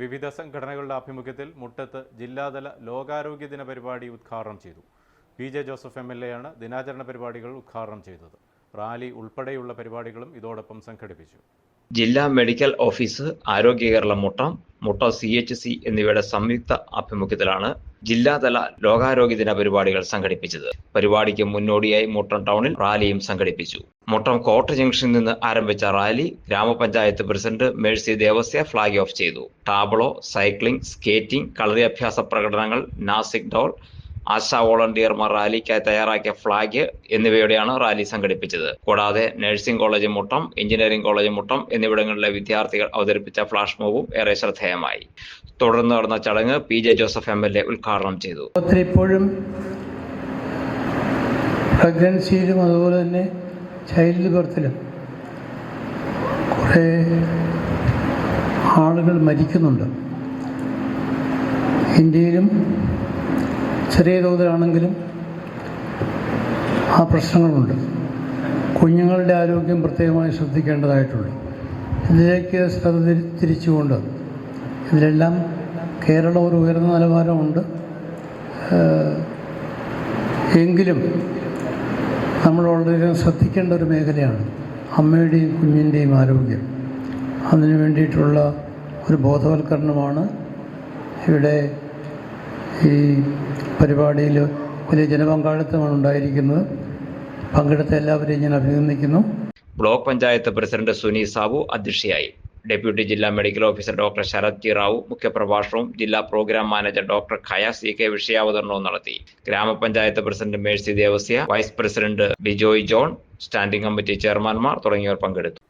വിവിധ സംഘടനകളുടെ ആഭിമുഖ്യത്തിൽ മുട്ടത്ത് ജില്ലാതല ലോകാരോഗ്യ ദിന പരിപാടി ഉദ്ഘാടനം ചെയ്തു. P J Joseph M L എയാണ് ദിനാചരണ പരിപാടികൾ ഉദ്ഘാടനം ചെയ്തത്. റാലി ഉൾപ്പെടെയുള്ള പരിപാടികളും ഇതോടൊപ്പം സംഘടിപ്പിച്ചു. ജില്ലാ മെഡിക്കൽ ഓഫീസ് ആരോഗ്യ കേരളം മുട്ടം മുട്ട സി എച്ച് സി എന്നിവയുടെ സംയുക്ത ആഭിമുഖ്യത്തിലാണ് ജില്ലാതല ലോകാരോഗ്യ ദിന പരിപാടികൾ സംഘടിപ്പിച്ചത്. പരിപാടിക്ക് മുന്നോടിയായി മുട്ടം ടൗണിൽ റാലിയും സംഘടിപ്പിച്ചു. മുട്ടം കോട്ട ജംഗ്ഷനിൽ നിന്ന് ആരംഭിച്ച റാലി ഗ്രാമപഞ്ചായത്ത് president Mercy Devasya flag off ചെയ്തു. ടാബ്ലോ സൈക്ലിംഗ് സ്കേറ്റിംഗ് കളരി അഭ്യാസ പ്രകടനങ്ങൾ നാസിക് ഡോൾ ആശാ വോളണ്ടിയർമാർ റാലിക്കായി തയ്യാറാക്കിയ ഫ്ളാഗ് എന്നിവയോടെയാണ് റാലി സംഘടിപ്പിച്ചത്. കൂടാതെ nursing college Muttom engineering college Muttom എന്നിവിടങ്ങളിലെ വിദ്യാർത്ഥികൾ അവതരിപ്പിച്ച ഫ്ലാഷ് മോവും ഏറെ ശ്രദ്ധേയമായി. തുടർന്ന് നടന്ന ചടങ്ങ് P J Joseph M L A ഉദ്ഘാടനം ചെയ്തു. ഇപ്പോഴും പ്രഗ്നൻസിയിലും അതുപോലെ തന്നെ ചൈൽഡ് ബർത്തിലും കുറേ ആളുകൾ മരിക്കുന്നുണ്ട്. ഇന്ത്യയിലും ചെറിയ തോതിലാണെങ്കിലും ആ പ്രശ്നങ്ങളുണ്ട്. കുഞ്ഞുങ്ങളുടെ ആരോഗ്യം പ്രത്യേകമായി ശ്രദ്ധിക്കേണ്ടതായിട്ടുണ്ട്. ഇതിലേക്ക് ശ്രദ്ധ തിരി- തിരിച്ചുകൊണ്ട് ഇതിലെല്ലാം കേരളം ഒരു ഉയർന്ന നിലവാരമുണ്ട്. എങ്കിലും നമ്മൾ വളരെയധികം ശ്രദ്ധിക്കേണ്ട ഒരു മേഖലയാണ് അമ്മയുടെയും കുഞ്ഞിന്റെയും ആരോഗ്യം. അതിനു വേണ്ടിയിട്ടുള്ള ഒരു ബോധവൽക്കരണമാണ് ഇവിടെ ഈ പരിപാടിയിൽ വലിയ ജനപങ്കാളിത്തമാണ് ഉണ്ടായിരിക്കുന്നത്. പങ്കെടുത്ത എല്ലാവരെയും ഞാൻ അഭിനന്ദിക്കുന്നു. ബ്ലോക്ക് പഞ്ചായത്ത് പ്രസിഡന്റ് സുനി സാബു അധ്യക്ഷയായി. ഡെപ്യൂട്ടി ജില്ലാ medical officer doctor Sarath G Rao മുഖ്യപ്രഭാഷണവും ജില്ലാ പ്രോഗ്രാം മാനേജർ ഡോക്ടർ ഖയ സി കെ വിഷയാവതരണവും നടത്തി. ഗ്രാമപഞ്ചായത്ത് president Mercy Devasya vice president Bijoy John standing committee ചെയർമാൻമാർ തുടങ്ങിയവർ പങ്കെടുത്തു.